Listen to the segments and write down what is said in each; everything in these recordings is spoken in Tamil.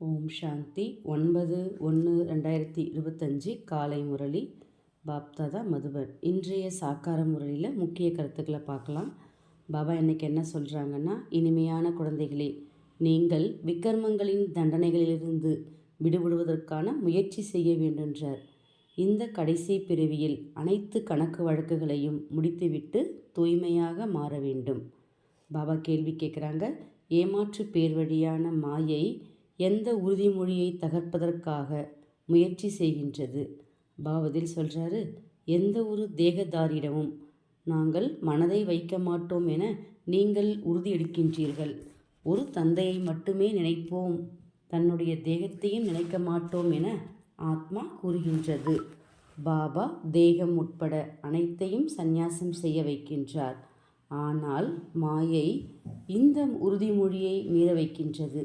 ஓம் சாந்தி. ஒன்பது ஒன்று ரெண்டாயிரத்தி இருபத்தஞ்சி காலை முரளி. பாப்தாதா மதுபன் இன்றைய சாக்கார முரளியில் முக்கிய கருத்துக்களை பார்க்கலாம். பாபா இன்னைக்கு என்ன சொல்கிறாங்கன்னா இனிமையான குழந்தைகளே நீங்கள் விக்கிரமங்களின் தண்டனைகளிலிருந்து விடுபடுவதற்கான முயற்சி செய்ய வேண்டுன்றார் இந்த கடைசி பிறவியில் அனைத்து கணக்கு வழக்குகளையும் முடித்துவிட்டு தூய்மையாக மாற வேண்டும். பாபா கேள்வி கேட்குறாங்க ஏமாற்று பேர் வழியான மாயை எந்த உறுதிமொழியை தகர்ப்பதற்காக முயற்சி செய்கின்றது? பாவதில் சொல்கிறாரு எந்த ஒரு தேகதாரிடமும் நாங்கள் மனதை வைக்க மாட்டோம் என நீங்கள் உறுதி எடுக்கின்றீர்கள் ஒரு தந்தையை மட்டுமே நினைப்போம். தன்னுடைய தேகத்தையும் நினைக்க மாட்டோம் என ஆத்மா கூறுகின்றது. பாபா தேகம் உட்பட அனைத்தையும் சந்நியாசம் செய்ய வைக்கின்றார். ஆனால் மாயை இந்த உறுதிமொழியை மீற வைக்கின்றது.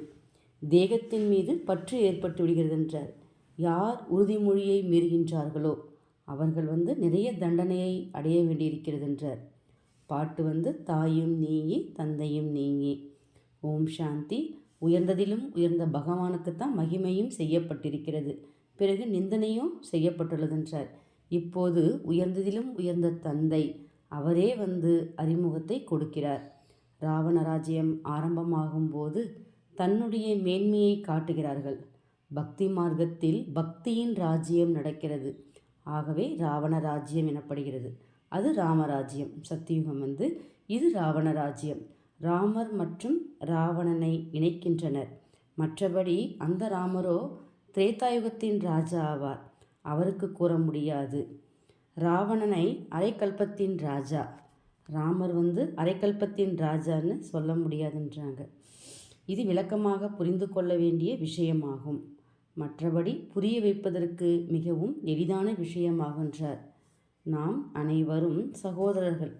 தேகத்தின் மீது பற்று ஏற்பட்டு விடுகிறது என்றார் யார் உறுதிமொழியை மீறுகின்றார்களோ அவர்கள் வந்து நிறைய தண்டனையை அடைய வேண்டியிருக்கிறது என்றார் பாட்டு வந்து தாயும் நீங்கி தந்தையும் நீங்கி. ஓம் சாந்தி. உயர்ந்ததிலும் உயர்ந்த பகவானுக்குத்தான் மகிமையும் செய்யப்பட்டிருக்கிறது. பிறகு நிந்தனையும் செய்யப்பட்டுள்ளது என்றார் இப்போது உயர்ந்ததிலும் உயர்ந்த தந்தை அவரே வந்து அறிமுகத்தை கொடுக்கிறார். ராவண ராஜ்யம் ஆரம்பமாகும் போது தன்னுடைய மேன்மையை காட்டுகிறார்கள். பக்தி மார்க்கத்தில் பக்தியின் ராஜ்யம் நடக்கிறது. ஆகவே ராவண ராஜ்யம் எனப்படுகிறது. அது ராமராஜ்யம். சத்தியுகம் வந்து இது ராவண ராஜ்யம். ராமர் மற்றும் ராவணனை இணைக்கின்றனர். மற்றபடி அந்த ராமரோ திரேதாயுகத்தின் ராஜா ஆவார். அவருக்கு கூற முடியாது. ராவணனை அரைக்கல்பத்தின் ராஜா. ராமர் வந்து அரைக்கல்பத்தின் ராஜான்னு சொல்ல முடியாதுன்றாங்க. இது விளக்கமாக புரிந்து கொள்ள வேண்டிய விஷயமாகும். மற்றபடி புரிய வைப்பதற்கு மிகவும் எளிதான விஷயமாகின்றார். நாம் அனைவரும் சகோதரர்கள்.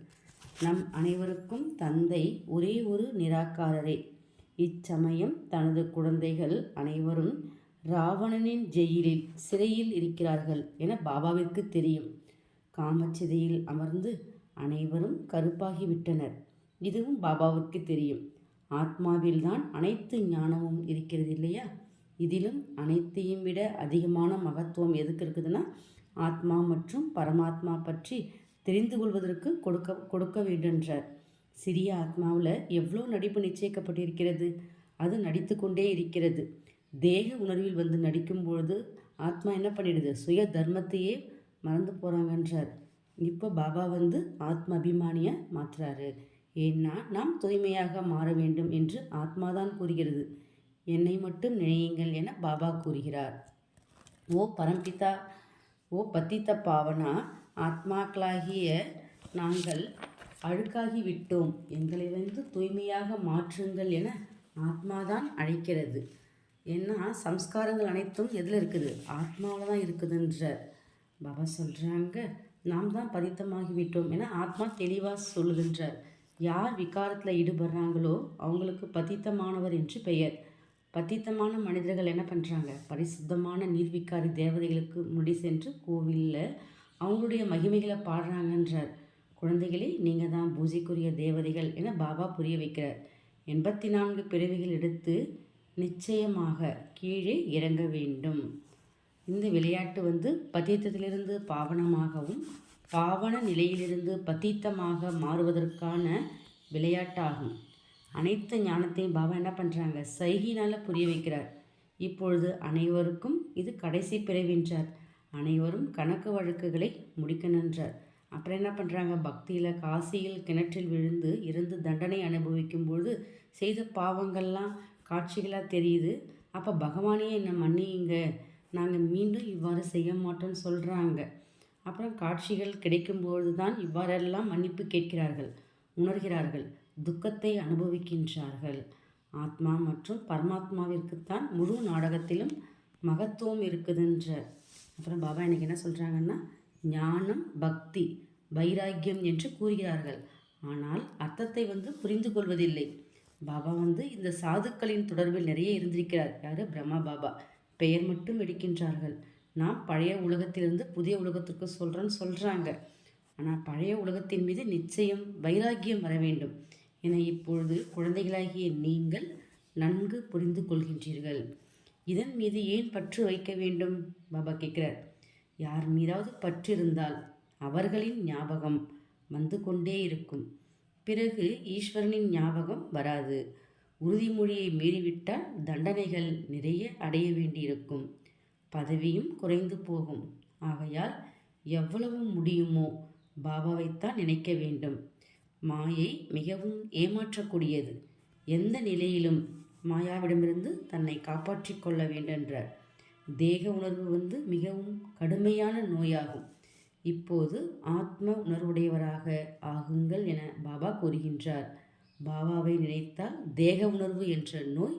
நம் அனைவருக்கும் தந்தை ஒரே ஒரு நிராகாரரே. இச்சமயம் தனது குழந்தைகள் அனைவரும் ராவணனின் ஜெயிலில் சிறையில் இருக்கிறார்கள் என பாபாவிற்கு தெரியும். காமச்சிதையில் அமர்ந்து அனைவரும் கருப்பாகிவிட்டனர். இதுவும் பாபாவிற்கு தெரியும். ஆத்மாவில்தான் அனைத்து ஞானமும் இருக்கிறது இல்லையா? இதிலும் அனைத்தையும் விட அதிகமான மகத்துவம் எதுக்கு இருக்குதுன்னா ஆத்மா மற்றும் பரமாத்மா பற்றி தெரிந்து கொள்வதற்கு கொடுக்க கொடுக்க வேண்டுன்றார் சிறிய ஆத்மாவில் எவ்வளோ நடிப்பு நிச்சயிக்கப்பட்டிருக்கிறது? அது நடித்து கொண்டே இருக்கிறது. தேக உணர்வில் வந்து நடிக்கும் பொழுது ஆத்மா என்ன பண்ணிடுது? சுய தர்மத்தையே மறந்து போகிறாங்கன்றார் இப்போ பாபா வந்து ஆத்ம அபிமானியை மாற்றுறாரு ஏன்னா நாம் தூய்மையாக மாற வேண்டும் என்று ஆத்மாதான் கூறுகிறது. என்னை மட்டும் நினையுங்கள் என பாபா கூறுகிறார். ஓ பரம்பிதா ஓ பத்தித்த பாவனா ஆத்மாக்களாகிய நாங்கள் அழுக்காகி விட்டோம் எங்களை வந்து தூய்மையாக மாற்றுங்கள் என ஆத்மாதான் அழைக்கிறது. ஏன்னா சம்ஸ்காரங்கள் அனைத்தும் எதில் இருக்குது? ஆத்மாவில் தான் இருக்குதுன்ற பாபா சொல்கிறாங்க நாம் தான் பதித்தமாகி விட்டோம் என ஆத்மா தெளிவாக சொல்லுகின்றார். யார் விகாரத்தில் ஈடுபடுறாங்களோ அவங்களுக்கு பதித்தமானவர் என்று பெயர். பதித்தமான மனிதர்கள் என்ன பண்ணுறாங்க பரிசுத்தமான நீர்விக்காரி தேவதைகளுக்கு முடி சென்று கோவிலில் அவங்களுடைய மகிமைகளை பாடுறாங்கன்றார். குழந்தைகளே நீங்கள் தான் பூஜைக்குரிய தேவதைகள் என பாபா புரிய வைக்கிறார். எண்பத்தி நான்கு பிறவிகள் எடுத்து நிச்சயமாக கீழே இறங்க வேண்டும். இந்த விளையாட்டு வந்து பதித்தத்திலிருந்து பாவனமாகவும் பாவன நிலையிலிருந்து பதீத்தமாக மாறுவதற்கான விளையாட்டாகும். அனைத்து ஞானத்தையும் பாபா என்ன பண்ணுறாங்க சைகினால் புரிய வைக்கிறார். இப்பொழுது அனைவருக்கும் இது கடைசி பிறவின்றார் அனைவரும் கணக்கு வழக்குகளை முடிக்க நின்றார். அப்புறம் என்ன பண்ணுறாங்க பக்தியில் காசியில் கிணற்றில் விழுந்து இருந்து தண்டனை அனுபவிக்கும்பொழுது செய்த பாவங்கள்லாம் காட்சிகளாக தெரியுது. அப்போ பகவானே என்னை மன்னியுங்க. நாங்கள் மீண்டும் இவ்வாறு செய்ய மாட்டோம்னு சொல்கிறாங்க அப்புறம் காட்சிகள் கிடைக்கும்போது தான் இவ்வாறெல்லாம் மன்னிப்பு கேட்கிறார்கள் உணர்கிறார்கள் துக்கத்தை அனுபவிக்கின்றார்கள். ஆத்மா மற்றும் பரமாத்மாவிற்குத்தான் முழு நாடகத்திலும் மகத்துவம் இருக்குதுன்ற. அப்புறம் பாபா எனக்கு என்ன சொல்கிறாங்கன்னா ஞானம் பக்தி வைராக்கியம் என்று கூறுகிறார்கள். ஆனால் அர்த்தத்தை வந்து புரிந்து கொள்வதில்லை. பாபா வந்து இந்த சாதுக்களின் தொடர்பில் நிறைய இருந்திருக்கிறார். யார்? பிரம்மா பாபா. பெயர் மட்டும் எடுக்கின்றார்கள். நாம் பழைய உலகத்திலிருந்து புதிய உலகத்திற்கு சொல்கிறேன்னு சொல்கிறாங்க ஆனால் பழைய உலகத்தின் மீது நிச்சயம் வைராக்கியம் வர வேண்டும். என இப்பொழுது குழந்தைகளாகிய நீங்கள் நன்கு புரிந்து கொள்கின்றீர்கள். இதன் மீது ஏன் பற்று வைக்க வேண்டும்? பாபா கேட்குறார். யார் மீதாவது பற்று இருந்தால் அவர்களின் ஞாபகம் வந்து கொண்டே இருக்கும். பிறகு ஈஸ்வரனின் ஞாபகம் வராது. உறுதிமொழியை மீறிவிட்டால் தண்டனைகள் நிறைய அடைய வேண்டியிருக்கும். பதவியும் குறைந்து போகும். ஆகையால் எவ்வளவு முடியுமோ பாபாவைத்தான் நினைக்க வேண்டும். மாயை மிகவும் ஏமாற்றக்கூடியது. எந்த நிலையிலும் மாயாவிடமிருந்து தன்னை காப்பாற்றிக் கொள்ள வேண்டென்றார் தேக உணர்வு வந்து மிகவும் கடுமையான நோயாகும். இப்போது ஆத்ம உணர்வுடையவராக ஆகுங்கள் என பாபா கூறுகின்றார். பாபாவை நினைத்தால் தேக உணர்வு என்ற நோய்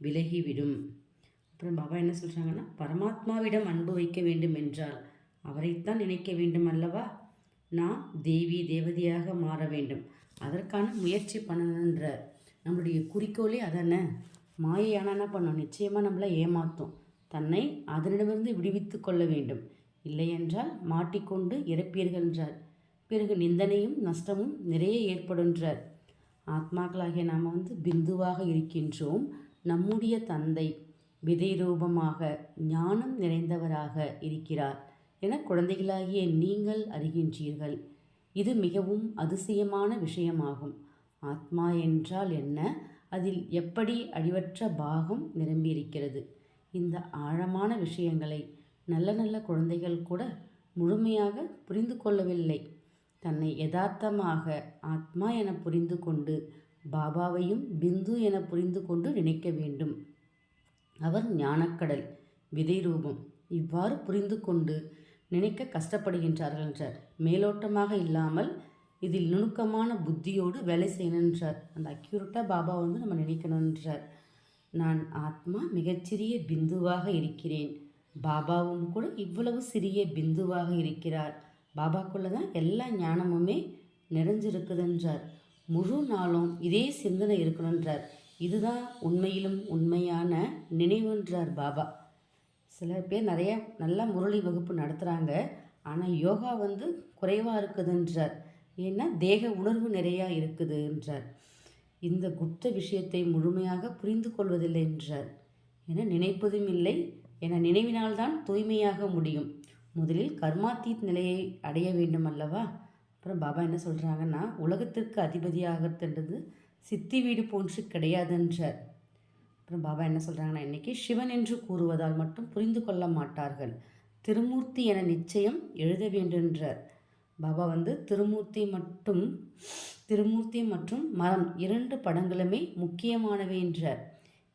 விலகிவிடும். அப்புறம் பாபா என்ன சொல்கிறாங்கன்னா பரமாத்மாவிடம் அன்பு வைக்க வேண்டும் என்றால் அவரைத்தான் நினைக்க வேண்டும் அல்லவா? நாம் தேவி தேவதையாக மாற வேண்டும். அதற்கான முயற்சி பண்ணணுன்ற நம்மளுடைய குறிக்கோளே அதானே? மாயையான என்ன பண்ணோம் நிச்சயமாக நம்மளை ஏமாற்றும் தன்னை அதனிடமிருந்து விடுவித்து கொள்ள வேண்டும். இல்லையென்றால் மாட்டிக்கொண்டு இறப்பீர்கள் என்றார். பிறகு நிந்தனையும் நஷ்டமும் நிறைய ஏற்படுன்றார் ஆத்மாக்களாகிய நாம் வந்து பிந்துவாக இருக்கின்றோம். நம்முடைய தந்தை விதை ரூபமாக ஞானம் நிறைந்தவராக இருக்கிறார் என குழந்தைகளாகிய நீங்கள் அறிகின்றீர்கள். இது மிகவும் அதிசயமான விஷயமாகும். ஆத்மா என்றால் என்ன? அதில் எப்படி அழிவற்ற பாகம் நிரம்பியிருக்கிறது? இந்த ஆழமான விஷயங்களை நல்ல நல்ல குழந்தைகள் கூட முழுமையாக புரிந்து கொள்ளவில்லை. தன்னை யதார்த்தமாக ஆத்மா என புரிந்து கொண்டு பாபாவையும் பிந்து என புரிந்து கொண்டு நினைக்க வேண்டும். அவர் ஞானக்கடல் விதை ரூபம் இவ்வாறு புரிந்து கொண்டு நினைக்க கஷ்டப்படுகின்றார்கள் என்றார். மேலோட்டமாக இல்லாமல் இதில் நுணுக்கமான புத்தியோடு வேலை செய்யணுன்றார் அந்த அக்யூரட்டாக பாபா வந்து நம்ம நினைக்கணுன்றார் நான் ஆத்மா மிகச்சிறிய பிந்துவாக இருக்கிறேன். பாபாவும் கூட இவ்வளவு சிறிய பிந்துவாக இருக்கிறார். பாபாக்குள்ள தான் எல்லா ஞானமுமே நிறைஞ்சிருக்குதுன்றார் முழு நாளும் இதே சிந்தனை இருக்கணுன்றார் இதுதான் உண்மையிலும் உண்மையான நினைவுன்றார் பாபா. சில பேர் நிறைய நல்லா முரளி வகுப்பு நடத்துகிறாங்க ஆனால் யோகா வந்து குறைவாக இருக்குதுன்றார். ஏன்னா தேக உணர்வு நிறையா இருக்குதுன்றார். இந்த குப்த விஷயத்தை முழுமையாக புரிந்து கொள்வதில்லை என்றார். என நினைப்பதும் இல்லை. என நினைவினால்தான் தூய்மையாக முடியும். முதலில் கர்மாத்தீத் நிலையை அடைய வேண்டும் அல்லவா? அப்புறம் பாபா என்ன சொல்கிறாங்கன்னா உலகத்திற்கு அதிபதியாகிறதுன்றது சித்தி வீடு போன்று கிடையாதுன்றார். அப்புறம் பாபா என்ன சொல்கிறாங்கன்னா இன்றைக்கி சிவன் என்று கூறுவதால் மட்டும் புரிந்து கொள்ள மாட்டார்கள். திருமூர்த்தி என நிச்சயம் எழுத வேண்டுன்றார் பாபா வந்து திருமூர்த்தி மட்டும் திருமூர்த்தி மற்றும் மரம் இரண்டு படங்களுமே முக்கியமானவை என்றார்.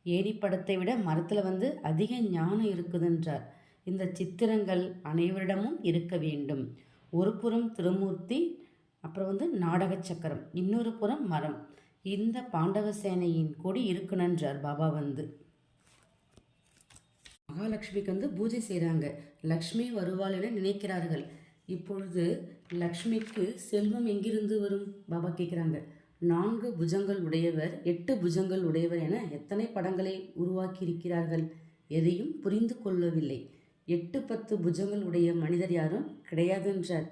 ஏரி படத்தை விட மரத்தில் வந்து அதிக ஞானம் இருக்குதுன்றார். இந்த சித்திரங்கள் அனைவரிடமும் இருக்க வேண்டும். ஒரு புறம் திருமூர்த்தி அப்புறம் வந்து நாடக சக்கரம் இன்னொரு புறம் மரம். இந்த பாண்டவ சேனையின் கொடி இருக்கணுன்றார் பாபா வந்து. மகாலட்சுமிக்கு வந்து பூஜை செய்கிறாங்க லக்ஷ்மி வருவாள் என நினைக்கிறார்கள். இப்பொழுது லக்ஷ்மிக்கு செல்வம் எங்கிருந்து வரும்? பாபா கேட்குறாங்க நான்கு புஜங்கள் உடையவர் எட்டு புஜங்கள் உடையவர் என எத்தனை படங்களை உருவாக்கி இருக்கிறார்கள் எதையும் புரிந்து கொள்ளவில்லை. எட்டு பத்து புஜங்கள் உடைய மனிதர் யாரும் கிடையாதுன்றார்.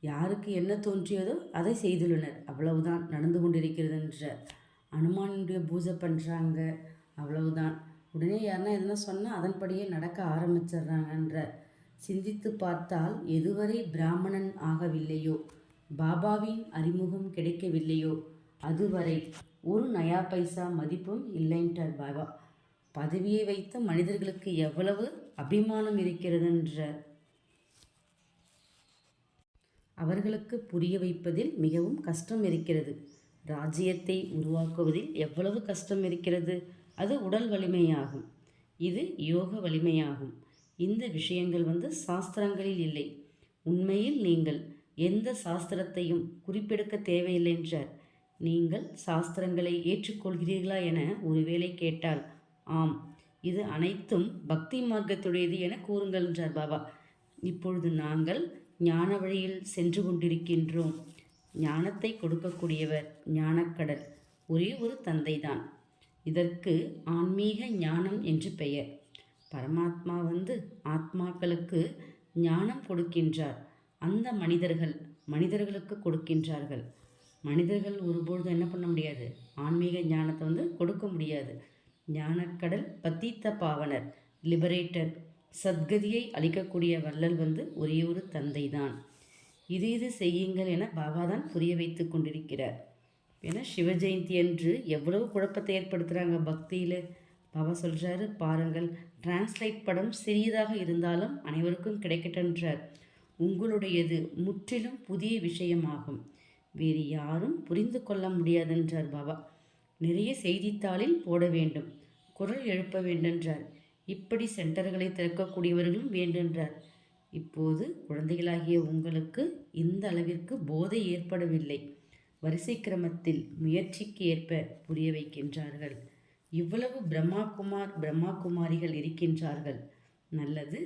யாருக்கு என்ன தோன்றியதோ அதை செய்துள்ளனர். அவ்வளவுதான் நடந்து கொண்டிருக்கிறது என்ற அனுமானுடைய பூஜை பண்ணுறாங்க அவ்வளவுதான். உடனே யாருன்னா எதுனா சொன்னால் அதன்படியே நடக்க ஆரம்பிச்சிடுறாங்கன்ற. சிந்தித்து பார்த்தால் எதுவரை பிராமணன் ஆகவில்லையோ? பாபாவின் அறிமுகம் கிடைக்கவில்லையோ? அதுவரை ஒரு நயா பைசா மதிப்பும் இல்லைன்றார் பாபா. பதவியை வைத்த மனிதர்களுக்கு எவ்வளவு அபிமானம் இருக்கிறதுன்ற அவர்களுக்கு புரிய வைப்பதில் மிகவும் கஷ்டம் இருக்கிறது. ராஜ்யத்தை உருவாக்குவதில் எவ்வளவு கஷ்டம் இருக்கிறது? அது உடல் வலிமையாகும். இது யோக வலிமையாகும். இந்த விஷயங்கள் வந்து சாஸ்திரங்களில் இல்லை. உண்மையில் நீங்கள் எந்த சாஸ்திரத்தையும் குறிப்பெடுக்க தேவையில்லை என்றார். நீங்கள் சாஸ்திரங்களை ஏற்றுக்கொள்கிறீர்களா என ஒருவேளை கேட்டால் ஆம் இது அனைத்தும் பக்தி மார்க்கத்துடையது என கூறுங்கள் என்றார் பாபா. இப்பொழுது நாங்கள் ஞான வழியில் சென்று கொண்டிருக்கின்றோம். ஞானத்தை கொடுக்கக்கூடியவர் ஞானக்கடல் ஒரே ஒரு தந்தைதான். இதற்கு ஆன்மீக ஞானம் என்று பெயர். பரமாத்மா வந்து ஆத்மாக்களுக்கு ஞானம் கொடுக்கின்றார். அந்த மனிதர்கள் மனிதர்களுக்கு கொடுக்கின்றார்கள். மனிதர்கள் ஒருபொழுதும் என்ன பண்ண முடியாது? ஆன்மீக ஞானத்தை வந்து கொடுக்க முடியாது. ஞானக்கடல் பத்தீத்த பாவனர் லிபரேட்டர் சத்கதியை அளிக்கக்கூடிய வள்ளல் வந்து ஒரே ஒரு தந்தை தான் இது இது செய்யுங்கள் என பாபா தான் புரிய வைத்து கொண்டிருக்கிறார். ஏன்னா சிவஜெயந்தி அன்று எவ்வளவு குழப்பத்தை ஏற்படுத்துகிறாங்க பக்தியில். பாபா சொல்கிறாரு பாருங்கள் டிரான்ஸ்லேட் படம் சிறியதாக இருந்தாலும் அனைவருக்கும் கிடைக்கட்டென்றார் உங்களுடையது முற்றிலும் புதிய விஷயமாகும். வேறு யாரும் புரிந்து கொள்ள முடியாதென்றார் பாபா. நிறைய செய்தித்தாளில் போட வேண்டும். குரல் எழுப்ப வேண்டென்றார் இப்படி சென்டர்களை திறக்கக்கூடியவர்களும் வேண்டுகின்றார் இப்போது குழந்தைகளாகிய உங்களுக்கு இந்த அளவிற்கு போதை ஏற்படவில்லை. வரிசை கிரமத்தில் முயற்சிக்கு ஏற்ப புரிய வைக்கின்றார்கள். இவ்வளவு பிரம்மா குமார் பிரம்மா குமாரிகள் இருக்கின்றார்கள். நல்லது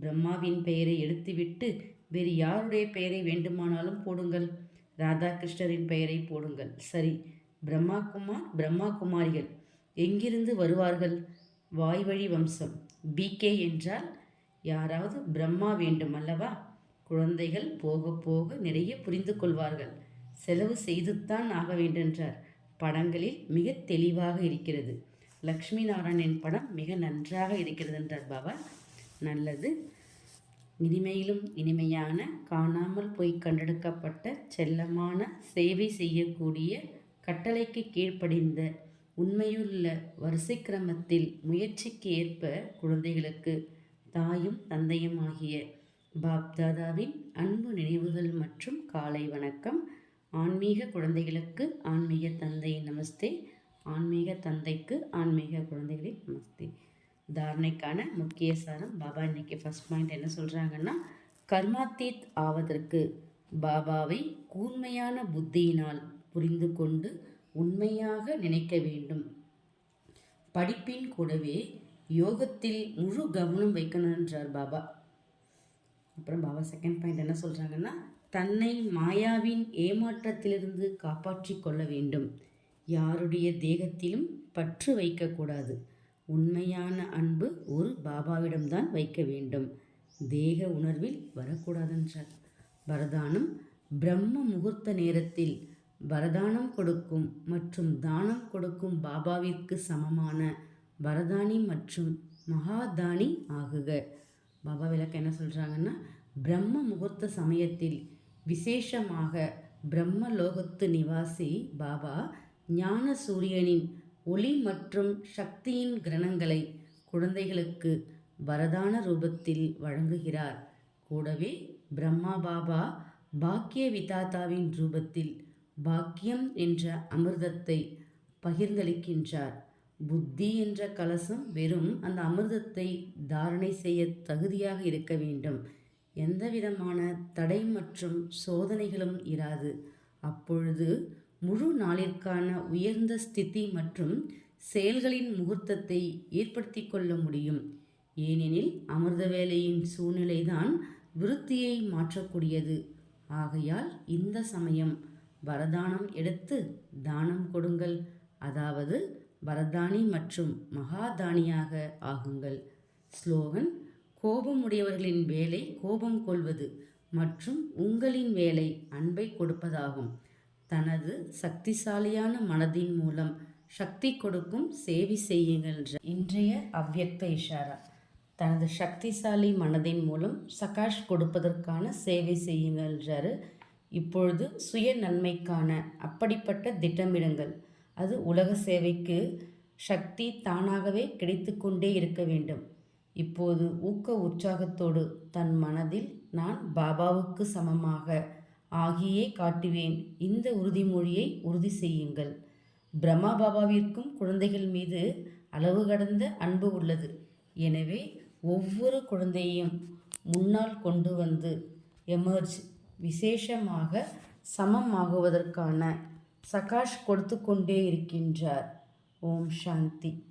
பிரம்மாவின் பெயரை எடுத்துவிட்டு வேறு யாருடைய பெயரை வேண்டுமானாலும் போடுங்கள். ராதாகிருஷ்ணரின் பெயரை போடுங்கள். சரி பிரம்மா குமார் பிரம்மா குமாரிகள் எங்கிருந்து வருவார்கள்? வாய்வழி வம்சம். பிகே என்றால் யாராவது பிரம்மா வேண்டும் அல்லவா? குழந்தைகள் போக போக நிறைய புரிந்து கொள்வார்கள். செலவு செய்துத்தான் ஆக வேண்டென்றார் படங்களில் மிக தெளிவாக இருக்கிறது. லக்ஷ்மி நாராயணன் படம் மிக நன்றாக இருக்கிறது என்றார் பாபா. நல்லது. இனிமையிலும் இனிமையான காணாமல் போய் கண்டெடுக்கப்பட்ட செல்லமான சேவை செய்யக்கூடிய கட்டளைக்கு கீழ்ப்படிந்த உண்மையுள்ள வரிசை கிரமத்தில் முயற்சிக்கு ஏற்ப குழந்தைகளுக்கு தாயும் தந்தையும் ஆகிய பாப்தாதாவின் அன்பு நினைவுகள் மற்றும் காலை வணக்கம். ஆன்மீக குழந்தைகளுக்கு ஆன்மீக தந்தை நமஸ்தே. ஆன்மீக தந்தைக்கு ஆன்மீக குழந்தைகளை நமஸ்தே. தாரணைக்கான முக்கிய சாரம் பாபா இன்னைக்கு ஃபர்ஸ்ட் பாயிண்ட் என்ன சொல்கிறாங்கன்னா கர்மாத்தீத் ஆவதற்கு பாபாவை கூர்மையான புத்தியினால் புரிந்து கொண்டு உண்மையாக நினைக்க வேண்டும். படிப்பின் கூடவே யோகத்தில் முழு கவனம் வைக்கணுன்றார் பாபா. அப்புறம் பாபா செகண்ட் பாயிண்ட் என்ன சொல்கிறாங்கன்னா தன்னை மாயாவின் ஏமாற்றத்திலிருந்து காப்பாற்றிக் கொள்ள வேண்டும். யாருடைய தேகத்திலும் பற்று வைக்கக்கூடாது. உண்மையான அன்பு ஒரு பாபாவிடம்தான் வைக்க வேண்டும். தேக உணர்வில் வரக்கூடாதென்றார் வரதானம் பிரம்ம முகூர்த்த நேரத்தில் வரதானம் கொடுக்கும் மற்றும் தானம் கொடுக்கும் பாபாவிற்கு சமமான வரதானி மற்றும் மகாதானி ஆகுக. பாபா விளக்க என்ன சொல்கிறாங்கன்னா பிரம்ம முகூர்த்த சமயத்தில் விசேஷமாக பிரம்ம லோகத்து நிவாசி பாபா ஞான சூரியனின் ஒளி மற்றும் சக்தியின் கிரணங்களை குழந்தைகளுக்கு வரதான ரூபத்தில் வழங்குகிறார். கூடவே பிரம்மா பாபா பாக்கிய விதாத்தாவின் ரூபத்தில் பாக்கியம் என்ற அமிர்தத்தை பகிர்ந்தளிக்கின்றார். புத்தி என்ற கலசம் வெறும் அந்த அமிர்தத்தை தாரணை செய்ய தகுதியாக இருக்க வேண்டும். எந்தவிதமான தடை மற்றும் சோதனைகளும் இராது. அப்பொழுது முழு நாளிற்கான உயர்ந்த ஸ்திதி மற்றும் செயல்களின் முகூர்த்தத்தை ஏற்படுத்தி கொள்ள முடியும். ஏனெனில் அமிர்த வேலையின் சூழ்நிலைதான் விருத்தியை மாற்றக்கூடியது. ஆகையால் இந்த சமயம் வரதானம் எடுத்து தானம் கொடுங்கள். அதாவது வரதானி மற்றும் மகாதானியாக ஆகுங்கள். ஸ்லோகன் கோபம் உடையவர்களின் வேலை கோபம் கொள்வது மற்றும் உங்களின் வேலை அன்பை கொடுப்பதாகும். தனது சக்திசாலியான மனதின் மூலம் சக்தி கொடுக்கும் சேவை செய்யுங்கள் இன்றைய அவ்யக்த இஷாரா. தனது சக்திசாலி மனதின் மூலம் சகாஷ் கொடுப்பதற்கான சேவை செய்யுங்கள்ன்றாரு இப்பொழுது சுய நன்மைக்கான அப்படிப்பட்ட திட்டமிடுங்கள். அது உலக சேவைக்கு சக்தி தானாகவே கிடைத்து கொண்டே இருக்க வேண்டும். இப்போது ஊக்க உற்சாகத்தோடு தன் மனதில் நான் பாபாவுக்கு சமமாக ஆகியே காட்டுவேன். இந்த உறுதிமொழியை உறுதி செய்யுங்கள். பிரம்மா பாபாவிற்கும் குழந்தைகள் மீது அளவு கடந்த அன்பு உள்ளது. எனவே ஒவ்வொரு குழந்தையையும் முன்னால் கொண்டு வந்து எமர்ஜ் விசேஷமாக சமமாகுவதற்கான சகாஷ் கொடுத்து கொண்டே இருக்கின்றார். ஓம் சாந்தி.